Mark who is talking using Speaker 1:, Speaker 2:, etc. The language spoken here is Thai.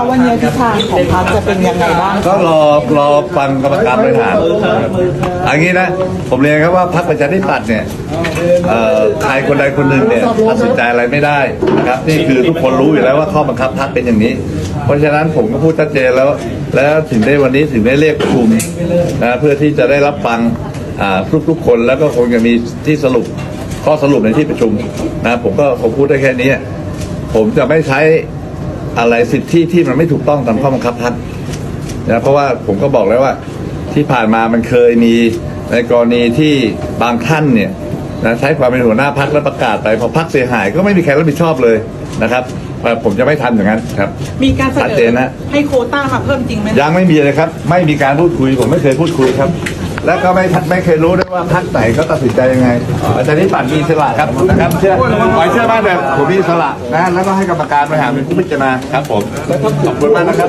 Speaker 1: คะวันนี้ทิศทางของพรรคจะเป็นยังไงบ้าง
Speaker 2: ก็รอรอฟังกรรมการบริหารอันนี้นะ ผมเรียนครับว่าพรรคประชาธิปัตย์เนี่ยเอ่อใครคนใดคนหนึ่งเนี่ยตัดสินใจอะไรไม่ได้นะครับนี่คือทุกคนรู้อยู่แล้วว่าข้อบังคับพรรคเป็นอย่างนี้ เพราะฉะนั้นผมก็พูดชัดเจนแล้ว แล้วถึงได้วันนี้ถึงได้เรียกประชุมนะเพื่อที่จะได้รับฟังอ่าทุกๆคนแล้วก็คงจะมีที่สรุปข้อสรุปในที่ประชุมนะผมก็ผมพูดได้แค่นี้ ผมจะไม่ใช้ อะไรสิทธิที่มันไม่ถูกต้องตามข้อบังคับพรรคนะเพราะว่าผมก็บอกแล้วว่า ที่ผ่านมามันเคยมีในกรณีที่บางท่านเนี่ยนะใช้ความเป็นหัวหน้าพักแล้วประกาศไปพอพักเสียหายก็ไม่มีใครรับผิดชอบเลยนะครับเอ่อผมจะไม่ทำอย่างนั้นครับ
Speaker 1: มีการเส
Speaker 2: ชัด
Speaker 1: น
Speaker 2: เจน
Speaker 1: อ
Speaker 2: นะ
Speaker 1: ให้โควต้ามาเพิ่มจริงไหม
Speaker 2: ยังไม่มีเลยครับ ไม่มีการพูดคุยผมไม่เคยพูดคุยครับ แล้วก็ไม่ไม่เคยรู้ด้วยว่าพักไหนเขาตัดสินใจยังไงอาจารย์นิปัตย์มีอิสระครับนะครับเชื่อขอให้เชื่อมั่นเลยผมมีอิสระนะแล้วก็ให้กรรมการบริหารเป็นผู้พิจารณาครับผมขอบคุณมากนะครับ